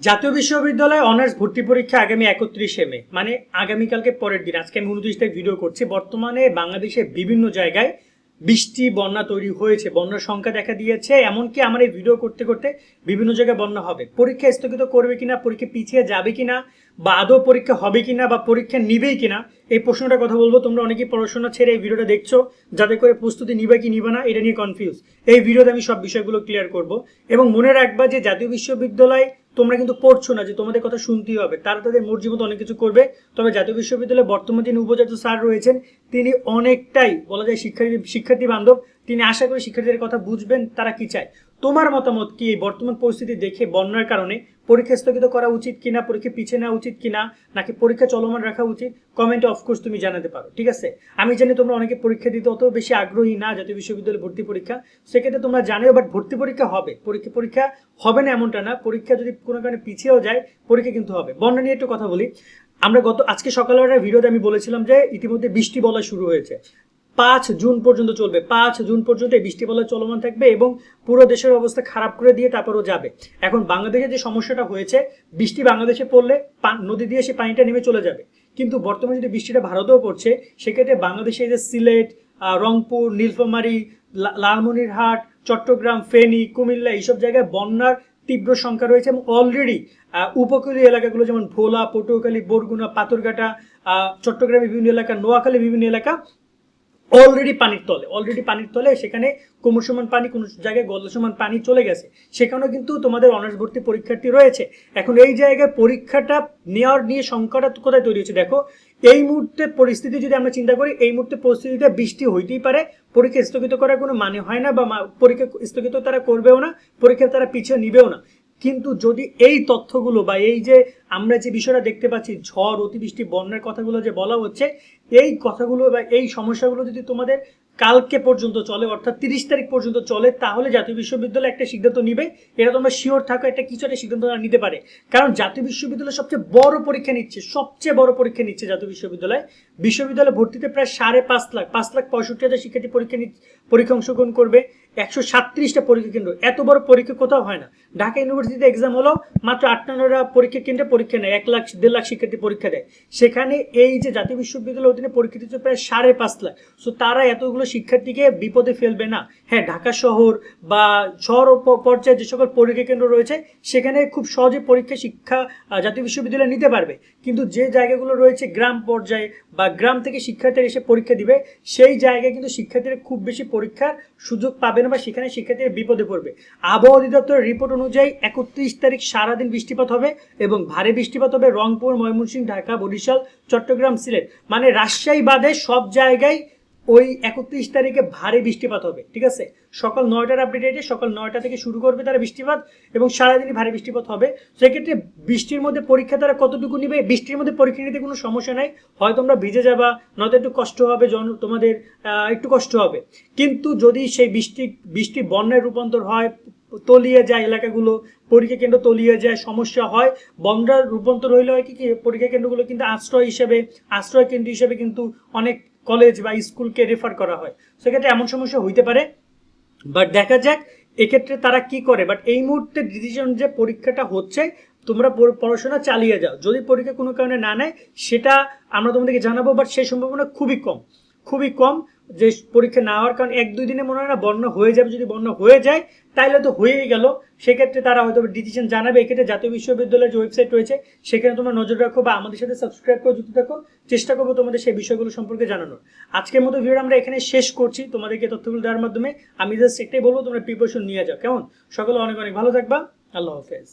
জাতীয় বিশ্ববিদ্যালয়ে অনার্স ভর্তি পরীক্ষা আগামী একত্রিশে মে মানে আগামীকালকে পরের দিন। আজকে আমি উনত্রিশ তারিখ ভিডিও করছি। বর্তমানে বাংলাদেশে বিভিন্ন জায়গায় বৃষ্টি, বন্যা তৈরি হয়েছে। বন্যার সংখ্যা দেখা দিয়েছে। এমনকি আমার এই ভিডিও করতে করতে বিভিন্ন জায়গায় বন্যা হবে। পরীক্ষা স্থগিত করবে কিনা, পরীক্ষা পিছিয়ে যাবে কিনা, বা আদৌ পরীক্ষা হবে কিনা, বা পরীক্ষা নিবেই কিনা, এই প্রশ্নটার কথা বলব। তোমরা অনেকেই পড়াশোনা ছেড়ে এই ভিডিওটা দেখছ। যাতে করে প্রস্তুতি নিবে কি নিবে না, এটা নিয়ে কনফিউজ এই ভিডিওতে আমি সব বিষয়গুলো ক্লিয়ার করব। এবং মনে রাখবা যে জাতীয় বিশ্ববিদ্যালয় তোমরা কিন্তু পড়ছো না যে তোমাদের কথা শুনতেই হবে। তারা তাদের মর্জি মতো অনেক কিছু করবে। তবে জাতীয় বিশ্ববিদ্যালয়ে বর্তমান যিনি উপাচার্য স্যার রয়েছেন, তিনি অনেকটাই বলা যায় শিক্ষার্থী শিক্ষার্থী বান্ধব। তিনি আশা করি শিক্ষার্থীদের কথা বুঝবেন, তারা কি চায়? তোমার মতামত কি? এই বর্তমান পরিস্থিতি দেখে বন্যার কারণে পরীক্ষা স্থগিত করা উচিত কিনা, পরীক্ষা পিছিয়ে নেওয়া উচিত কিনা, নাকি পরীক্ষা চলমান রাখা উচিত? কমেন্টে অফকোর্স তুমি জানাতে পারো, ঠিক আছে? আমি জানি তোমরা অনেকে পরীক্ষা দিতে অত বেশি আগ্রহী না, জাতীয় বিশ্ববিদ্যালয়ে ভর্তি পরীক্ষা। সেক্ষেত্রে তোমরা জানিও বাট ভর্তি পরীক্ষা হবে। পরীক্ষা পরীক্ষা হবে না এমনটা না। পরীক্ষা যদি কোনো কারণে পিছিয়েও যায়, পরীক্ষা কিন্তু হবে। বন্যা নিয়ে একটু কথা বলি। আমরা গত, আজকে সকালবেলার ভিডিওতে আমি বলেছিলাম যে ইতিমধ্যে বৃষ্টি বলা শুরু হয়েছে। পাঁচ জুন পর্যন্ত চলবে। পাঁচ জুন পর্যন্ত এই বৃষ্টি বলয় চলমান থাকবে এবং পুরো দেশের অবস্থা খারাপ করে দিয়ে তারপরও যাবে। এখন বাংলাদেশে যে সমস্যাটা হয়েছে, বৃষ্টি বাংলাদেশে পড়লে নদী দিয়ে সে পানিটা নেমে চলে যাবে। কিন্তু বর্তমানে যদি বৃষ্টিটা ভারতেও পড়ছে, সেক্ষেত্রে বাংলাদেশে যে সিলেট রংপুর, নীলফামারী লালমনিরহাট, চট্টগ্রাম, ফেনী, কুমিল্লা এইসব জায়গায় বন্যার তীব্র সংখ্যা রয়েছে এবং অলরেডি উপকূলীয় এলাকাগুলো যেমন ভোলা, পটুয়াখালী, বরগুনা, পাথরঘাটা চট্টগ্রামের বিভিন্ন এলাকা নোয়াখালী বিভিন্ন এলাকা অলরেডি পানির তলে অলরেডি পানির তলে সেখানে কোমর সমান পানি, কোনো জায়গায় গলা সমান পানি চলে গেছে। সেখানেও কিন্তু তোমাদের অনার্স ভর্তি পরীক্ষার্থী রয়েছে। এখন এই জায়গায় পরীক্ষাটা নেওয়ার নিয়ে সংখ্যাটা কোথায় তৈরি হচ্ছে দেখো, এই মুহূর্তে পরিস্থিতি যদি আমরা চিন্তা করি, এই মুহূর্তে পরিস্থিতিতে বৃষ্টি হইতেই পারে। পরীক্ষা স্থগিত করার কোনো মানে হয় না বা পরীক্ষা স্থগিত তারা করবেও না, পরীক্ষা তারা পিছিয়ে নিবেও না। কিন্তু যদি এই তথ্যগুলো বা এই যে আমরা যে বিষয়টা দেখতে পাচ্ছি, ঝড়, অতিবৃষ্টি, বন্যার কথাগুলো যে বলা হচ্ছে এই কথাগুলো বা এই সমস্যাগুলো যদি তোমাদের কালকে পর্যন্ত চলে, অর্থাৎ তিরিশ তারিখ পর্যন্ত চলে, তাহলে জাতীয় বিশ্ববিদ্যালয় একটা সিদ্ধান্ত নিবে। এটা তোমরা শিওর থাকো, একটা কিছু একটা সিদ্ধান্ত নিতে পারে। কারণ জাতীয় বিশ্ববিদ্যালয় সবচেয়ে বড় পরীক্ষা নিচ্ছে, সবচেয়ে বড় পরীক্ষা নিচ্ছে জাতীয় বিশ্ববিদ্যালয়। বিশ্ববিদ্যালয় ভর্তিতে প্রায় সাড়ে পাঁচ লাখ পাঁচ লাখ পঁয়ষট্টি হাজার শিক্ষার্থী পরীক্ষা পরীক্ষা অংশগ্রহণ করবে। একশো সাতত্রিশটা পরীক্ষা কেন্দ্র, এত বড় পরীক্ষা কোথাও হয় না। ঢাকা ইউনিভার্সিটিতে এক্সাম হলো, মাত্র আটান্নটা পরীক্ষা কেন্দ্রে পরীক্ষা নেয়, এক লাখ, দেড় লাখ শিক্ষার্থী পরীক্ষা দেয়। সেখানে এই যে জাতীয় বিশ্ববিদ্যালয়ের অধীনে পরীক্ষা দিচ্ছে প্রায় সাড়ে পাঁচ লাখ। সো তারা এতগুলো শিক্ষার্থীকে বিপদে ফেলবে না। হ্যাঁ ঢাকা শহর বা শহর পর্যায়ে যে সকল পরীক্ষা কেন্দ্র রয়েছে, সেখানে খুব সহজে পরীক্ষা, শিক্ষা জাতীয় বিশ্ববিদ্যালয় নিতে পারবে। কিন্তু যে জায়গাগুলো রয়েছে, গ্রাম পর্যায়ে বা গ্রাম থেকে শিক্ষার্থীরা এসে পরীক্ষা দিবে, সেই জায়গায় কিন্তু শিক্ষার্থীরা খুব বেশি পরীক্ষার সুযোগ পাবে না বা সেখানে শিক্ষার্থীরা বিপদে পড়বে। আবহাওয়া অধিদপ্তরের রিপোর্ট অনুযায়ী একত্রিশ তারিখ সারাদিন বৃষ্টিপাত হবে এবং ভারী বৃষ্টিপাত হবে রংপুর, ময়মনসিংহ, ঢাকা, বরিশাল, চট্টগ্রাম, সিলেট। মানে রাজশাহী বাদে সব জায়গায় ওই একত্রিশ তারিখে ভারী বৃষ্টিপাত হবে, ঠিক আছে? সকাল নয়টার আপডেট এটে সকাল নয়টা থেকে শুরু করবে তারা বৃষ্টিপাত এবং সারাদিনই ভারী বৃষ্টিপাত হবে। সেক্ষেত্রে বৃষ্টির মধ্যে পরীক্ষা তারা কতটুকু নিবে, বৃষ্টির মধ্যে পরীক্ষা নিতে কোনো সমস্যা নাই। হয় তোমরা ভিজে যাবা, নয়তো একটু কষ্ট হবে, জন তোমাদের একটু কষ্ট হবে। কিন্তু যদি সেই বৃষ্টি বৃষ্টি বন্যায় রূপান্তর হয় তলিয়ে যায়, এলাকাগুলো পরীক্ষা কেন্দ্র তলিয়ে যায়, সমস্যা হয়। বন্যার রূপান্তর হইলে হয় কি কি? পরীক্ষা কেন্দ্রগুলো কিন্তু আশ্রয় হিসেবে, আশ্রয় কেন্দ্র হিসেবে কিন্তু অনেক কলেজ বা স্কুলকে রেফার করা হয়। সেক্ষেত্রে এমন সমস্যা হইতে পারে। বাট দেখা যাক, এক্ষেত্রে তারা কি করে? বাট এই মুহূর্তে ডিসিশন যে পরীক্ষাটা হচ্ছে, তোমরা পড়- পড়াশোনা চালিয়ে যাও। যদি পরীক্ষা কোনো কারণে না নেয়, সেটা আমরা তোমাদেরকে জানাব বাট সেই সম্ভাবনা খুবই কম। খুবই কম। যে পরীক্ষা না হওয়ার কারণ এক, দুই দিনে মনে হয় না বন্যা হয়ে যাবে, যদি বন্যা হয়ে যায় তাহলে তো হয়েই গেল। সেক্ষেত্রে তারা হয়তো ডিসিশন জানাবে। এক্ষেত্রে জাতীয় বিশ্ববিদ্যালয়ের যে ওয়েবসাইট রয়েছে, সেখানে তোমরা নজর রাখো বা আমাদের সাথে সাবস্ক্রাইব করে যুক্ত থাকো। চেষ্টা করব তোমাদের সেই বিষয়গুলো সম্পর্কে জানানোর। আজকের মতো ভিডিও আমরা এখানে শেষ করছি। তোমাদেরকে তথ্যগুলো দেওয়ার মাধ্যমে আমি জাস্ট একটাই বলব, তোমরা প্রিপারেশন নিয়ে যাও। কেমন? সকলে অনেক অনেক ভালো থাকবা। আল্লাহ হাফেজ।